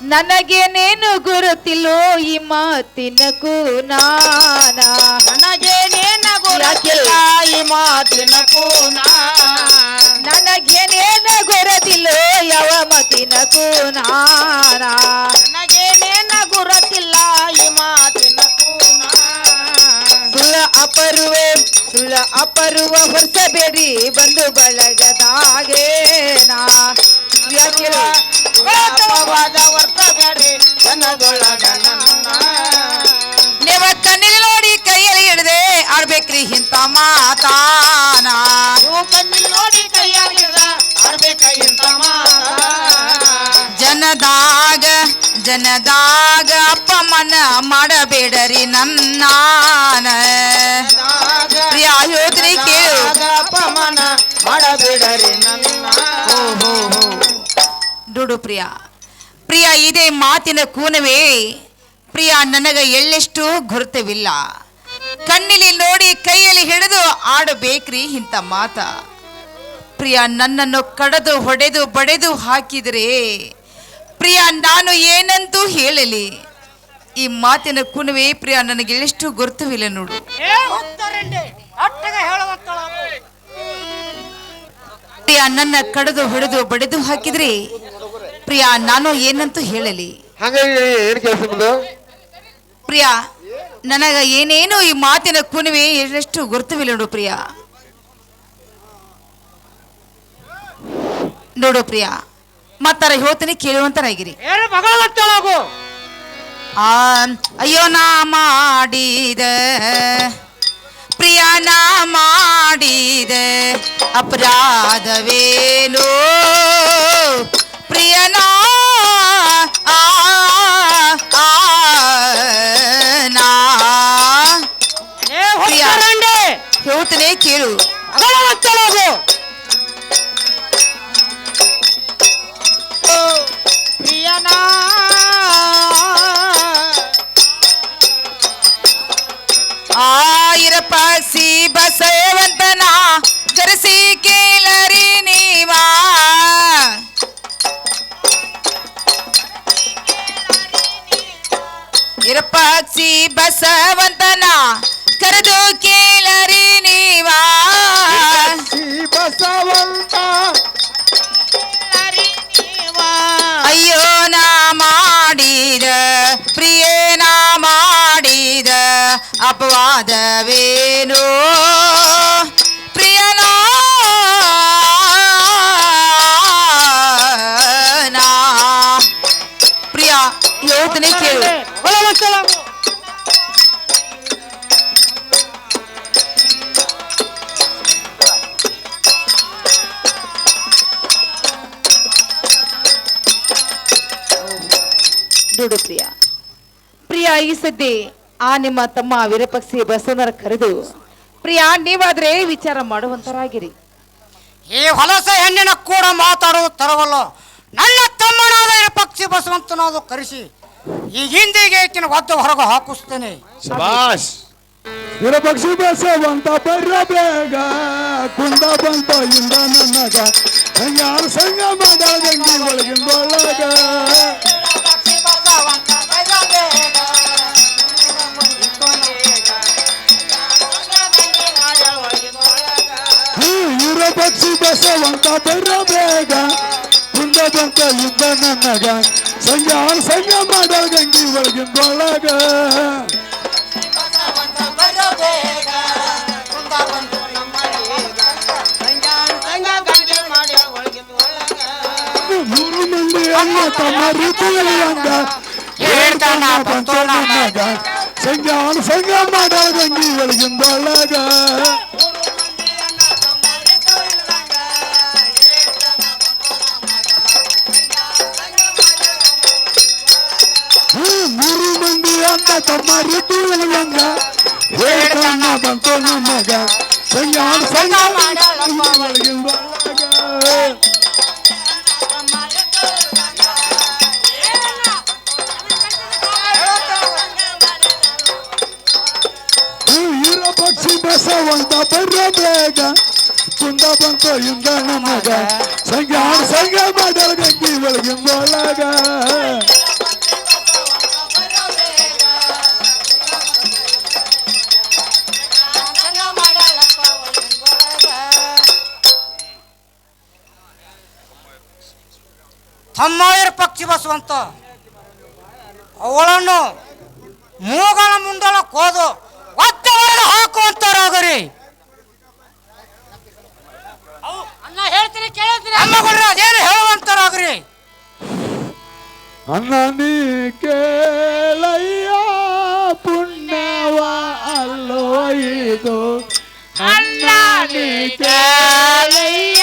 ನನಗೇನೇನು ಗುರುತಿಲ್ಲೋ ಈ ಮಾತಿನ ಕೂನಾನ. ನನಗೇನೇನ ಗುರುತಿಲ್ಲ ಈ ಮಾತಿನ ಕೂನ ನನಗೇನೇನು ಗುರುತಿಲ್ಲೋ ಯಾವ ಮಾತಿನ ಕೂನಾನ. ನನಗೇನೇನ ಗುರುತಿಲ್ಲ ಈ ಮಾತಿನ ಕೂನ ಸುಳ್ಳ ಅಪರುವೆ ಸುಳ್ಳ ಅಪರುವ ಹೊಸಬೇಡಿ ಬಂದು ಬಳಗದಾಗೇನಾ. ಯಾಕೆ? ನನ್ನ ನೀವ ಕಣ್ಣಿಗೆ ನೋಡಿ ಕೈಯಲ್ಲಿ ಹಿಡ್ದೆ ಆಡ್ಬೇಕ್ರಿ ಇಂಥ ಮಾತಾನ. ನೀವು ಕಣ್ಣಿಗೆ ನೋಡಿ ಕೈಯಾಗಿದ ಆಡ್ಬೇಕ ಇಂಥ ಮಾತ ಜನದಾಗ ಜನದಾಗ ಅಪ್ಪಮನ ಮಾಡಬೇಡರಿ ನನ್ನಾನ. ಪ್ರಿಯ ಯೋಧನೆ ಕೇಳು. ಅಪಮಾನ ಮಾಡಬೇಡರಿ ನನ್ನ ಡುಡು ಪ್ರಿಯ. ಪ್ರಿಯ ಇದೇ ಮಾತಿನ ಕೂನವೇ. ಪ್ರಿಯ ನನಗ ಎಳ್ಳೆಷ್ಟು ಗುರುತವಿಲ್ಲ ಕಣ್ಣಿಲಿ ನೋಡಿ ಕೈಯಲ್ಲಿ ಹಿಡಿದು ಆಡಬೇಕ್ರಿ ಇಂಥ ಮಾತ. ಪ್ರಿಯ ನನ್ನನ್ನು ಕಡದು ಹೊಡೆದು ಬಡೆದು ಹಾಕಿದರೆ. ಪ್ರಿಯ ನಾನು ಏನಂತೂ ಹೇಳಲಿ. ಈ ಮಾತಿನ ಕುನವೇ ಪ್ರಿಯ ನನಗೆ ಎಷ್ಟು ಗುರುತವಿಲ್ಲ ನೋಡು. ಪ್ರಿಯ ನನ್ನ ಕಡದು ಹೊಡೆದು ಬಡೆದು ಹಾಕಿದ್ರೆ. ಪ್ರಿಯ ನಾನು ಏನಂತೂ ಹೇಳಲಿ. ಹಂಗಾಗಿ ಏನ್ ಕೆಲಸ ನಿಮ್ದು? ಪ್ರಿಯ ನನಗ ಏನೇನು ಈ ಮಾತಿನ ಕುಣಿವೆ ಎಷ್ಟು ಗುರುತವಿಲ್ಲ ನೋಡು ಪ್ರಿಯಾ. ನೋಡು ಪ್ರಿಯಾ ಮತ್ತಾರ ಹೇಳ್ತೀನಿ ಕೇಳುವಂತರಾಗಿರಿ ಆ ಅಯ್ಯೋ ನಾ ಮಾಡಿದ. ಪ್ರಿಯ ನಾ ಮಾಡಿದ. ಅಪರಾಧವೇನೋ? ಪ್ರಿಯನಾ ಆ, ಆ, ನಾ ಏ ಹೋಗ್ತಾರಂడి ಹೇಳ್ತೇನೆ ಕೇಳು ಮಗಳಂತಳಾಗು ಪ್ರಿಯನಾ ಆಯಿರಪ್ಪ ಸಿ ಬಸವಂತನ ಕರೆಸಿ ಕೇಳರಿ ನೀವಾ ಇರಪಾಕ್ಷಿ ಬಸವಂತನ ಕರೆದು ಕೇಳರಿ ನೀವಾ ಈ ಬಸವಂತ ಅಯ್ಯೋ ನಾ ಮಾಡಿದ ಪ್ರಿಯೇನ ಮಾಡಿದ ಅಪವಾದವೇನೋ ಪ್ರಿಯನೋ ನಾ ಪ್ರಿಯ ಯೋಚನೆ ಕೇಳು ದುಡು ಪ್ರಿಯ. ಪ್ರಿಯ ಈ ಸದ್ದಿ ಆ ನಿಮ್ಮ ತಮ್ಮ ವಿರಪಕ್ಷಿ ಬಸವನರ ಕರೆದು ಪ್ರಿಯ ನೀವಾದ್ರೆ ವಿಚಾರ ಮಾಡುವಂತರಾಗಿರಿ. ಈ ಹೊಲಸ ಹೆಣ್ಣಿನ ಕೂಡ ಮಾತಾಡೋದು ತರವಲ್ಲ ನನ್ನ ತಮ್ಮನಾದ ಪಕ್ಷಿ ಬಸವಂತನಾದ ಕರೆಸಿ ಈ ಹಿಂದಿಗೆ ಈಕಿನ ಒದ್ದು ಹೊರಗೆ ಹಾಕಿಸ್ತೇನೆ. ಶಬಾಷ್! ವಿರಪಕ್ಷಿ ಬಸವಂತ ಬರ್ರ ಬೇಗ ಕುಂದ ಬಂತ ಇಂದ ನನ್ನಗ ಸಂಗಾರ ಸಂಗ ಮಾಡದಂಗಿ ಒಳಗಿಂದೊಳಗ ವಿರಪಕ್ಷಿ ಬಸವಂತ ಬರ್ರ ಬೇಗ ಕುಂದ ಬಂತ ಇಂದ ನನಗ ಸಂಗಾರ ಸಂಗ ಮಾಡದಂಗಿ ಒಳಗಿಂದೊಳಗ ಮೂರು ಮಂದಿ ಅಣ್ಣ ತಮ್ಮ ರೀತಿಯಲ್ಲಿ ಅಂದ ಹೇಳ್ತಾನ ಬಂತು ನನಗ ಸಂಗಾನ ಸಂಗ ಮಾಡದಂಗಿ ಒಳಗಿಂದೊಳಗ ಅಣ್ಣ ತಮ್ಮ ರೀತಿಯಲ್ಲಿ ಅಂದ ಹೇಳ್ತಾನ ಬಂತು ನನಗ ಸಂಗಾನ ಸಂಗ ಮಾಡದಂಗಿ ಒಳಗಿಂದೊಳಗ ಈರ ಪಕ್ಷಿ ಬಸವಂತ ಬರ್ರ ಬೇಗ ಕುಂದ ಬಂತು ಇಂದ ನಮಗ ಸಂಗ ಸಂಗ ಮಾಡಲ್ ಗಂಗಿ ಒಳಗಿಂದೊಳಗ ತಮ್ಮಾಯರ ಪಕ್ಷಿ ಬಸವಂತ. ಅವಳನ್ನು ಮೂಗಳ ಮುಂಡಲ ಕೋದು ಒತ್ತವರೆಗೆ ಹಾಕುವಂತರಾಗರಿ. ಅಣ್ಣ ಹೇಳ್ತೀನಿ ಕೇಳಿದ್ರೆ ಅಮ್ಮಗಳ್ರೆ ಅದೇನು ಹೇಳುವಂತರಾಗ್ರಿ. ಅನ್ನ ನೀ ಕೇಳಯ್ಯ ಪುಣ್ಯವ ಅಲ್ಲೋ ಇದು. ಅನ್ನ ನೀ ಕೇಳಯ್ಯ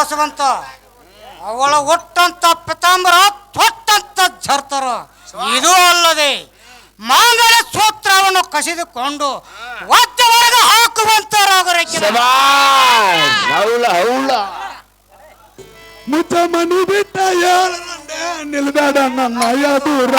ಬಸವಂತ. ಅವಳ ಒಟ್ಟಂತ ಪಿತಾಂಬರ, ತೊಟ್ಟಂತ ಝರ್ತರ. ಇದು ಅಲ್ಲದೆ ಮಾಂಗಲ ಸೂತ್ರವನ್ನು ಕಸಿದುಕೊಂಡು ಒದ್ದವರೆಗೆ ಹಾಕುವಂತ ಮುಚ್ಚ ಮನಿ ಬಿಟ್ಟ ನಿಲ್ಬೇಡ ನನ್ನ ಎದುರ.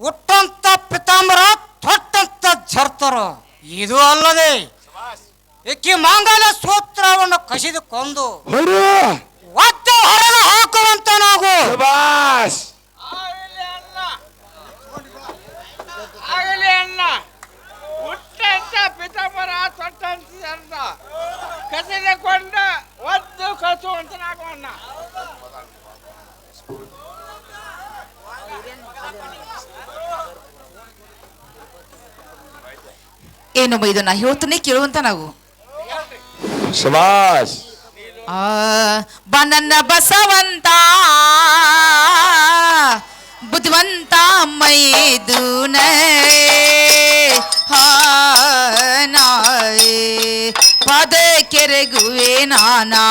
ಹುಟ್ಟಂತ ಪಿತಾಂಬರ ತೊಟ್ಟಂತ ಝರ್ತರು. ಇದು ಅಲ್ಲದೆ ಇಕ್ಕಿ ಮಾಂಗಲ್ಯ ಸೂತ್ರವನ್ನು ಕಸಿದುಕೊಂಡು ಹೊರು ಒದ್ದ ಹೊರಗೆ ಹಾಕುವಂತ ನಾವು ಆಗಲಿ ಅಣ್ಣ. ಆಗಲಿ ಅಣ್ಣ. ಹುಟ್ಟಂತ ಪಿತಾಂಬರ ತೊಟ್ಟಂತ ಜರ್ದ ಕಸಿದುಕೊಂಡು ಒದ್ದು ಕಸುವಂತ ನಾಗುವನ್ನ ಏನು ಬೈದು ನಾ ಹೇಳ್ತಾನೆ ಕೇಳುವಂತ ನಾವು. ಶಬಾಸ್ ಆ ಬನನ್ನ ಬಸವಂತ ಬುದ್ಧಿವಂತ ಮೈದುನ ಪದ ಕೆರೆಗುವೆ ನಾನಾ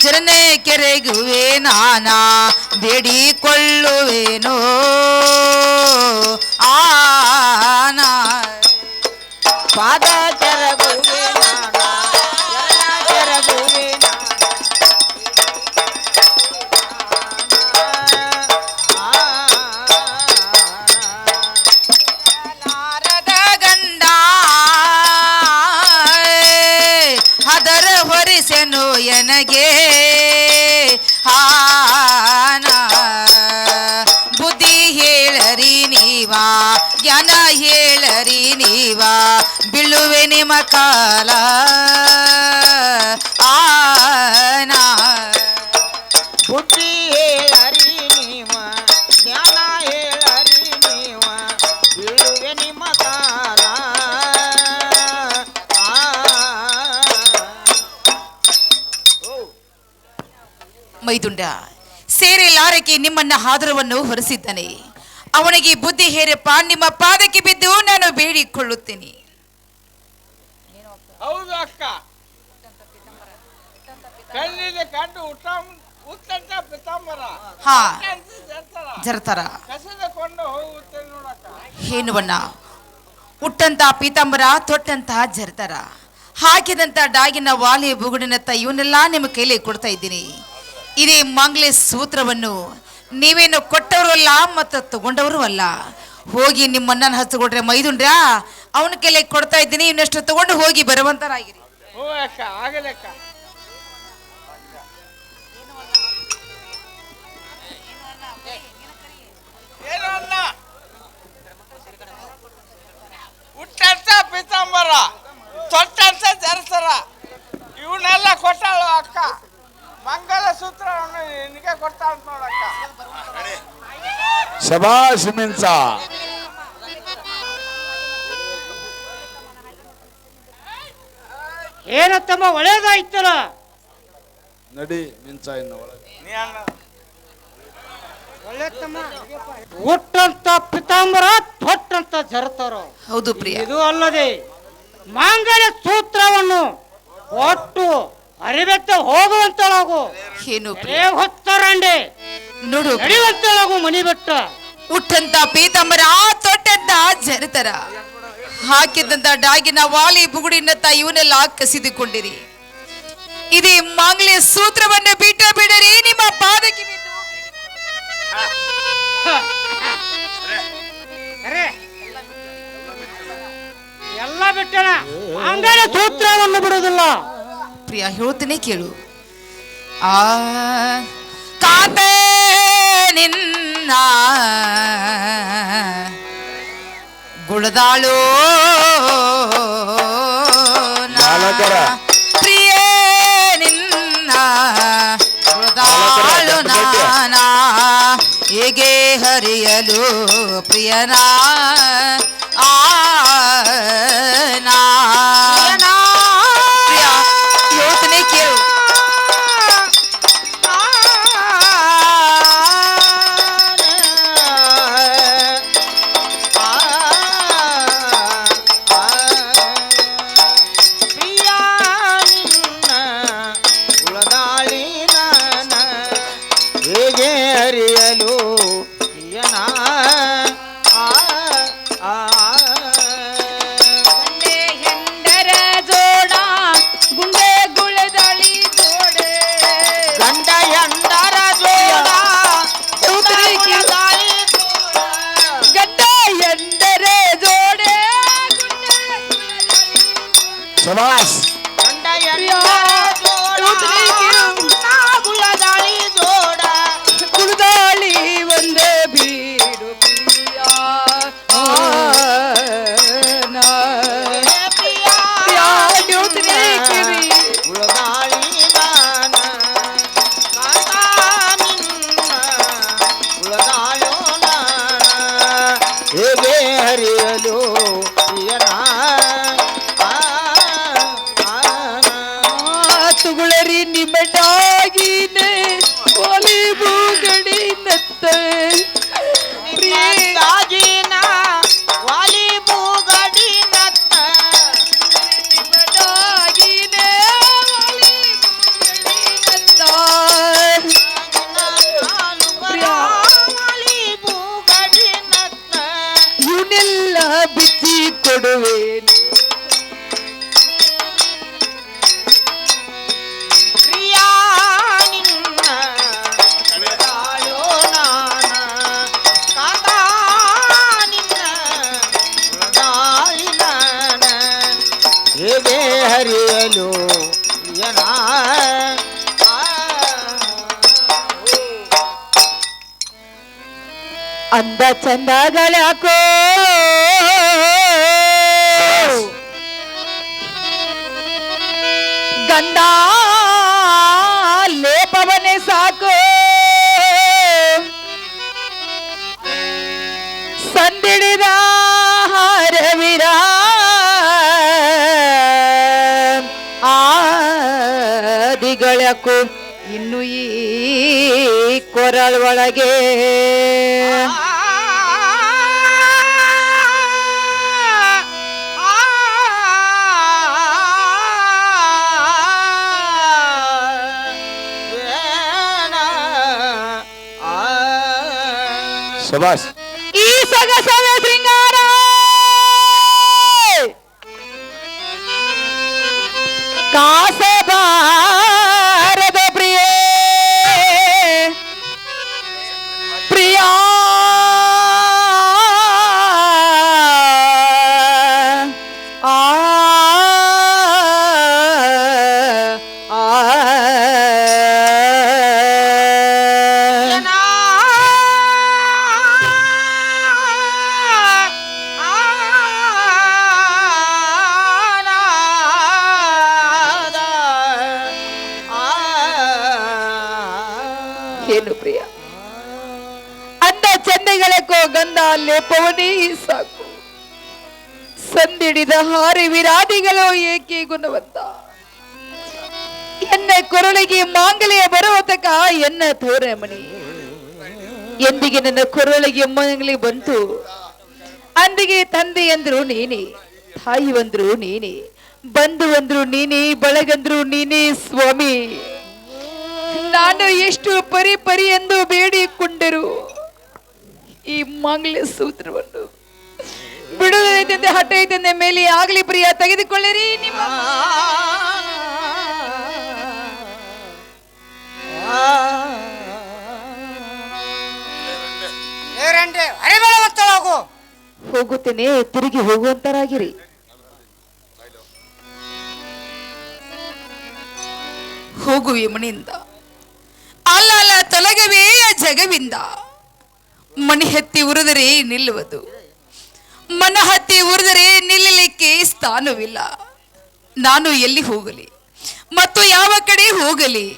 ಚರಣ ಕೆರೆಗುವೆ ನಾನಾ ಬೇಡಿಕೊಳ್ಳುವೇನೋ? ಆನಾ ಪಾದ ಎನಗೆ ಹಾನ. ಬುದ್ಧಿ ಹೇಳರಿ ನೀವಾ ಜ್ಞಾನ ಹೇಳರಿ ನೀವಾ ಬೀಳುವೆ ನಿಮ್ಮ ಕಾಲ. ಮೈದುಂಡ ಸೇರೆಲಾರಕ್ಕೆ ನಿಮ್ಮನ್ನ ಹಾದರವನ್ನು ಹೊರಿಸಿದ್ದಾನೆ. ಅವನಿಗೆ ಬುದ್ಧಿ ಹೇರಪ್ಪ ನಿಮ್ಮ ಪಾದಕ್ಕೆ ಬಿದ್ದು ನಾನು ಬೇಡಿಕೊಳ್ಳುತ್ತೇನೆ. ಹೌದು ಅಕ್ಕ. ಕಣ್ಣಿಗೆ ಕಂಡು ಊಟ ಉತ್ತಂತ ಪಿತಾಂಬರ. ಹಾ. ಜರ್ತರ. ಜರತರ. ಕಸದ ಕೊಂಡು ಹೋಗುತ್ತೆ ನೋಡಕ್ಕ. ಹೇನುವನ್ನ ಉಟ್ಟಂತ ಪೀತಾಂಬರ ತೊಟ್ಟಂತಹ ಜರತರ. ಹಾಕಿದಂತ ಡಾಗಿನ ವಾಲಿ ಬುಗುಡಿನತ್ತ ಇವನ್ನೆಲ್ಲ ನಿಮ್ಮ ಕೈಲಿ ಕೊಡ್ತಾ ಇದ್ದೀನಿ. ಇದೇ ಮಂಗ್ಲೆ ಸೂತ್ರವನ್ನು, ನೀವೇನು ಕೊಟ್ಟವರು ಅಲ್ಲ ಮತ್ತು ತಗೊಂಡವರು ಅಲ್ಲ. ಹೋಗಿ ನಿಮ್ಮನ್ನ ಹಚ್ಚಿಕೊಟ್ರೆ ಮೈದುಂಡ್ರ, ಅವನ ಕೆಲೆ ಕೊಡ್ತಾ ಇದ್ದೀನಿ, ಇನ್ನಷ್ಟು ತಗೊಂಡು ಹೋಗಿ ಬರುವಂತರಾಗಿರಿ. ಪಿತಾಂಬರ, ತೊಟ್ಟಂತ ಜರ್ಸರ, ಇವನ್ನೆಲ್ಲ ಕೊಟ್ಟಾಳು ಅಕ್ಕ. ಮಂಗಲ ಸೂತ್ರವನ್ನು ನಿನಗೆ ಕೊಡ್ತಾ ಅಂತ ನೋಡಕ್ಕ. ಶಬಾಷ್ ಮಿನ್ಸ ಏನತ್ತಮ್ಮ ಒಳ್ಳೇದಾಯ್ತಲ್ಲ? ನಡಿ ಮಿನ್ಸ ಇನ್ನು ಒಳಗೆ. ಒಟ್ಟಂತ ಪಿತಾಂಬರ ತೊಟ್ಟಂತ ಜರತಾರ. ಹೌದು ಪ್ರಿಯ. ಇದು ಅಲ್ಲದೆ ಮಾಂಗಲ್ಯ ಸೂತ್ರವನ್ನು ಒಟ್ಟು ಅರಿಬೆತ್ತ ಹೋಗುವಂತಳಾಗು. ಏನು ರೇ ಹೊತ್ತರಂಡೆ ನೋಡು ಪ್ರಿಯ. ನಡೆಯುವಂತಳಾಗು ಮನಿ ಬೆಟ್ಟ. ಉಟ್ಟಂತ ಪೀತಂಬರ ತೊಟ್ಟಂತ ಜರಿತರ. ಹಾಕಿದಂತ ಡಾಗಿನ ವಾಲಿ ಬುಗುಡಿನತ್ತ ಇವನ್ನೆಲ್ಲ ಕಸಿದುಕೊಂಡಿರಿ. ಇದೇ ಮಾಂಗಲ್ಯ ಸೂತ್ರವನ್ನು ಬಿಟ್ಟ ಬಿಡರಿ ನಿಮ್ಮ ಪಾದಕ್ಕೆ ಬಿದ್ದು ಎಲ್ಲ ಬಿಟ್ಟಣ ಅಂಗನ ಸೂತ್ರವನ್ನು ಬಿಡುವುದಿಲ್ಲ. ಪ್ರಿಯ ಹೇಳ್ತೀನಿ ಕೇಳು. ಆ ಕಾತೆ ನಿನ್ನ ಗುಳದಾಳು ಬಾಲಕರ. ಪ್ರಿಯ ನಿನ್ನ ಗುಳದಾಳು ನಾ ಹೇಗೆ ಹರಿಯಲು ಪ್ರಿಯನ? 飛ばす。んやるよ ಚಂದಗಳ್ಯಾಕೋ ಗಂಧ ಲೇಪವನೇ ಸಾಕು. ಸಂದಿಡಿದ ಹರವಿರ. ಆದಿಗಳಕು ಇನ್ನು ಈ ಕೊರಳೊಳಗೆ ಶಬಾಷ್ ಈ ಸೊಗಸದ ಶೃಂಗಾರ ಕಾಸಬಾರದ ಹಾರಿ ವಿರಾದಿಗಳು ಏಕೆ ಗುಣವಂತ ಎನ್ನ ಕೊರಳಿಗೆ ಮಾಂಗಲ್ಯ ಬರುವ ತಕ ಎನ್ನ ತೋರಮಣಿ ಎಂದಿಗೆ ನನ್ನ ಕೊರಳಿಗೆ ಮಾಂಗಲ್ಯ ಬಂತು ಅಂದಿಗೆ ತಂದೆ ಅಂದ್ರು ನೀನೇ ತಾಯಿ ಅಂದ್ರು ನೀನೇ ಬಂಧು ಅಂದ್ರು ನೀನೇ ಬಳಗಂದ್ರು ನೀನೇ ಸ್ವಾಮಿ ನಾನು ಎಷ್ಟು ಪರಿ ಪರಿ ಎಂದು ಬೇಡಿಕೊಂಡರು ಈ ಮಂಗ್ಲ ಸೂತ್ರವನ್ನು ಬಿಡುವುದೈತೆ ಹಠ ಐತೆ ಮೇಲೆ ಆಗಲಿ ಪ್ರಿಯ ತೆಗೆದುಕೊಳ್ಳಿರಿ ನಿಮ್ಮ ಹೋಗುತ್ತೇನೆ ತಿರುಗಿ ಹೋಗುವಂತರಾಗಿರಿ ಹೋಗು ಮನೆಯಿಂದ ಅಲ್ಲ ಅಲ್ಲ ತೊಲಗವೇ ಜಗವಿಂದ ಮಣಿ ಹೆತ್ತಿ ಉರಿದರೆ ನಿಲ್ಲುವುದು ಮನ ಹತ್ತಿ ಉರಿದರೆ ನಿಲ್ಲಲಿಕ್ಕೆ ಸ್ಥಾನವಿಲ್ಲ. ನಾನು ಎಲ್ಲಿ ಹೋಗಲಿ? ಮತ್ತು ಯಾವ ಕಡೆ ಹೋಗಲಿ?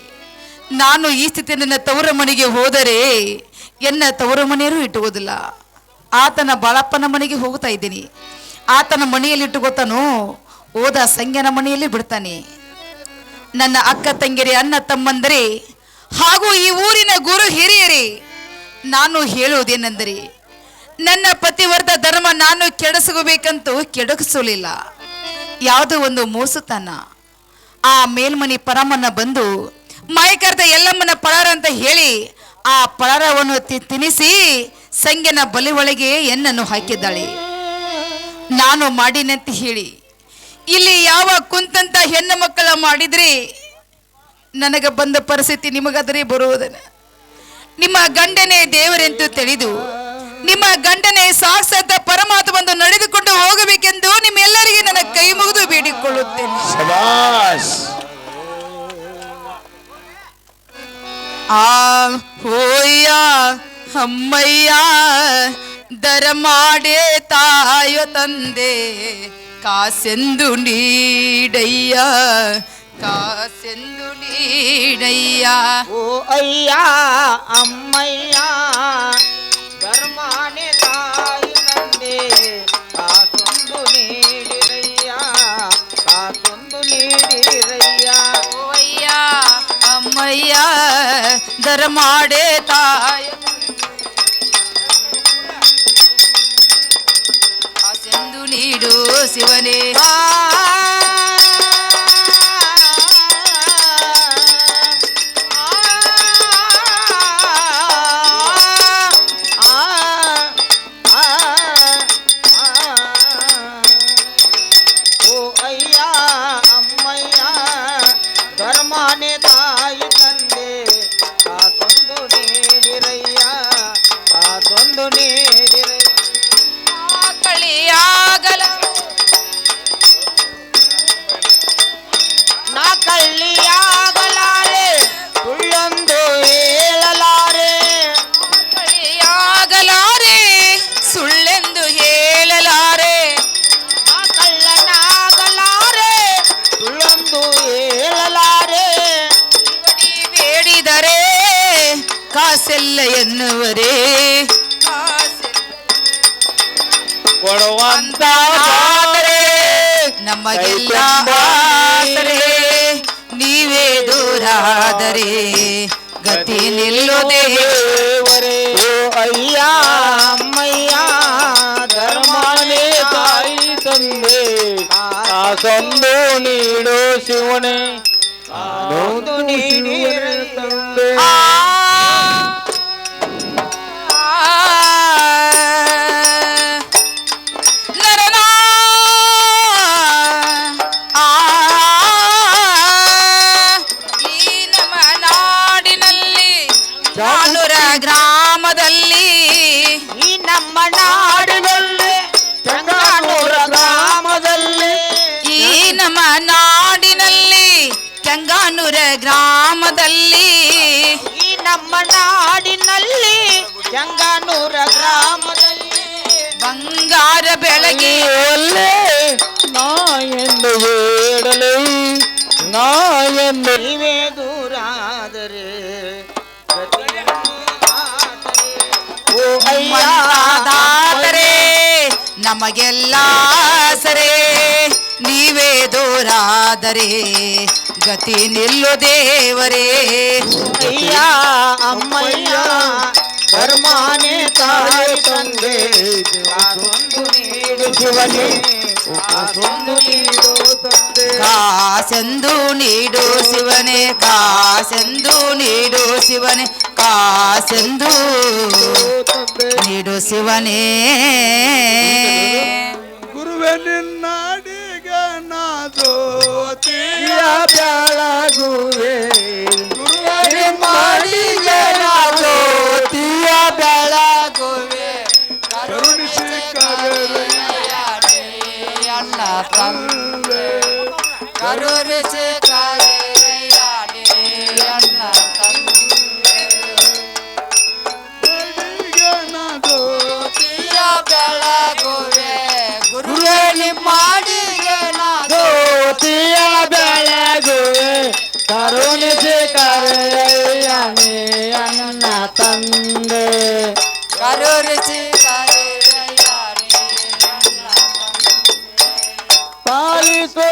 ನಾನು ಈ ಸ್ಥಿತಿ ನನ್ನ ತವರ ಮನೆಗೆ ಹೋದರೆ ಎನ್ನ ತವರ ಮನೆಯರು ಇಟ್ಟುವುದಿಲ್ಲ ಆತನ ಬಾಳಪ್ಪನ ಮನೆಗೆ ಹೋಗ್ತಾ ಇದ್ದೀನಿ. ಆತನ ಮನೆಯಲ್ಲಿ ಇಟ್ಟುಕೊತಾನು ಓದ ಸಂಜ್ಞನ ಮನೆಯಲ್ಲಿ ಬಿಡ್ತಾನೆ. ನನ್ನ ಅಕ್ಕ ತಂಗಿರಿ ಅಣ್ಣ ತಮ್ಮಂದರೆ, ಹಾಗೂ ಈ ಊರಿನ ಗುರು ಹಿರಿಯರೇ, ನಾನು ಹೇಳುವುದೇನೆಂದರೆ ನನ್ನ ಪತಿವರ್ತ ಧರ್ಮ ನಾನು ಕೆಡಸಬೇಕಂತೂ ಕೆಡಗಿಸಲಿಲ್ಲ ಯಾವುದೋ ಒಂದು ಮೋಸತನ. ಆ ಮೇಲ್ಮನಿ ಪರಮನ ಬಂದು ಮಾಯಕರ್ತ ಎಲ್ಲಮ್ಮನ ಪಳಾರ ಅಂತ ಹೇಳಿ, ಆ ಪಳಾರವನ್ನು ತಿನಿಸಿ ಸಂಗೆನ ಬಲಿ ಒಳಗೆ ಎನ್ನನ್ನು ಹಾಕಿದ್ದಾಳೆ. ನಾನು ಮಾಡಿನಂತ ಹೇಳಿ. ಇಲ್ಲಿ ಯಾವ ಕುಂತಂತ ಹೆಣ್ಣು ಮಕ್ಕಳ ಮಾಡಿದ್ರಿ? ನನಗೆ ಬಂದ ಪರಿಸ್ಥಿತಿ ನಿಮಗಾದರೆ ಬರುವುದನ್ನ ನಿಮ್ಮ ಗಂಡನೇ ದೇವರೆಂತೂ ತಿಳಿದು ನಿಮ್ಮ ಗಂಡನೇ ಸಾಕ್ಷಾತ್ ಪರಮಾತ್ಮ ಬಂದು ನಡೆದುಕೊಂಡು ಹೋಗಬೇಕೆಂದು ನಿಮ್ಮೆಲ್ಲರಿಗೆ ನನ್ನ ಕೈ ಮುಗಿದು ಬೇಡಿಕೊಳ್ಳುತ್ತೇನೆ. ಶಬಾಷ್. ಆ ಹೋಯ್ಯ ಅಮ್ಮಯ್ಯ ದರ ಮಾಡೇ ತಾಯೋ ತಂದೆ ಕಾಸೆಂದು ನೀಡಯ್ಯ ಕಾಸೆಂದು ನೀಡಯ್ಯ. ಓ ಅಯ್ಯ ಅಮ್ಮಯ್ಯ ಧರ್ಮಾನೆ ತಾಯಿ ತಂದೆ ಕಾಸೊಂದು ನೀಡಿರಯ್ಯ ಕಾಸೊಂದು ನೀಡಿರಯ್ಯ ಓಯ್ಯ ಅಮ್ಮಯ್ಯ ದರ ಮಾಡೇ ತಾಯ ಕಾಸೆಲ್ಲ ಎನ್ನುವರೇ? ಕೊಡುವಂತ ನಮಗೆಲ್ಲ ನೀವೇ ದೂರಾದರೆ ಗತಿ ನಿಲ್ಲುದೇ ಓ ಅಯ್ಯ ಅಮ್ಮಯ್ಯ ಧರ್ಮನೇ ತಾಯಿ ತಂದೆ. ಕಾಸೊಂದು ನೀಡು ಶಿವನೇ. ನೀಡಿರೆ ತಂದೆ. ಗ್ರಾಮದಲ್ಲಿ ಈ ನಮ್ಮ ನಾಡಿನಲ್ಲಿ ಚಂಗಾನೂರ ಗ್ರಾಮದಲ್ಲಿ ಬಂಗಾರ ಬೆಳಗಿ ಒಲ್ಲೆ ನಾ ಎಂದು ಬೇಡಲೆ ನಾ ಎಂದು ನೀವೇ ದೂರಾದರೆ ಓ ಅಯ್ಯ ಮಣ್ಣಾದಾದರೆ ನಮಗೆಲ್ಲ ಸರೆ ನೀವೇ ದೂರಾದರೆ ಗತಿ ನಿಲ್ಲು ದೇವರೇ ಅಯ್ಯ ಅಮ್ಮಯ್ಯ ಧರ್ಮಾನೇ ತಾಯಿ ತಂದೆ ಕಾಸೊಂದು ನೀಡು ಶಿವನೇ ಕಾಸೊಂದು ನೀಡು ತಂದೆ ಕಾಸೆಂದು ನೀಡು ಶಿವನೇ ಕಾಸೆಂದು ನೀಡು ಶಿವನೇ ಬೆಳಗುವೆ ಗುರುವೆ ಮಾಡಿಗೆ ನಾದು ತೀಯ ಬೆಳಗುವೆ ಕರುಣಿಸಿ ಕರೆಯ ಅಣ್ಣ ತಂದೆ ಕರುಣಿಸಿ ಕರೆಯಾಡಿ ಅಣ್ಣ ತಂದೆ ನಾದೋ ತೀಯ ಬೆಳಗುವೆ ಗುರು ಗುರುವೆ ನಿಮ್ಮಾಡಿಗೆ ತಂದೆ ಕರುಣಿಸಿ ಕರೆಯಾಡಿ ಅಣ್ಣ ಪಾಲಿಸು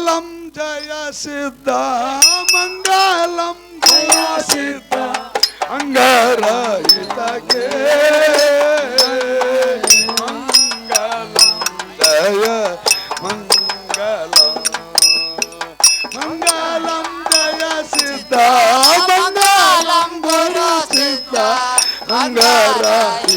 ಮಂಗಲಂ ಜಯ ಸಿದ್ಧ ಮಂಗಲಂ ಜಯ ಸಿದ್ಧ ಅಂಗರಾಯಿತಕ್ಕೆ ಮಂಗಲಂ ಜಯ ಮಂಗಲಂ ಮಂಗಲಂ ಜಯ ಸಿದ್ಧ ಮಂಗಲಂ ಗುರು ಸಿದ್ಧ ಅಂಗರಾಯಿತಕ್ಕೆ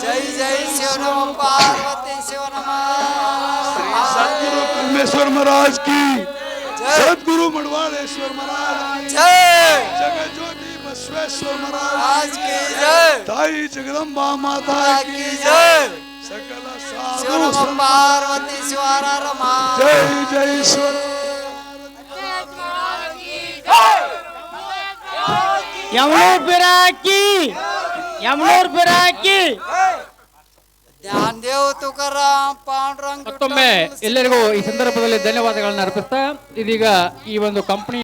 जय जय शिव नम पार्वती शिव नम। श्री परमेश्वर महाराज की। सदगुरु मडवाड़ेश्वर महाराज जय। जगत ज्योति बसवेश्वर महाराज की। जय। ताई जगदम्बा माता की। जय। सकल साधु पार्वती शिवारा रमा जय जय शिव ಯಮನೂರ್ ಬಿರಾಕಿ! ಯಮನೂರ್ ಬಿರಾಕಿ! ಧ್ಯಾನ್ ದೇವ್ ತುಕಾರಾಮ್ ಪಾಂಡುರಂಗ ಮತ್ತೊಮ್ಮೆ ಎಲ್ಲರಿಗೂ ಈ ಸಂದರ್ಭದಲ್ಲಿ ಧನ್ಯವಾದಗಳನ್ನು ಅರ್ಪಿಸ್ತಾ ಇದೀಗ ಈ ಒಂದು ಕಂಪನಿ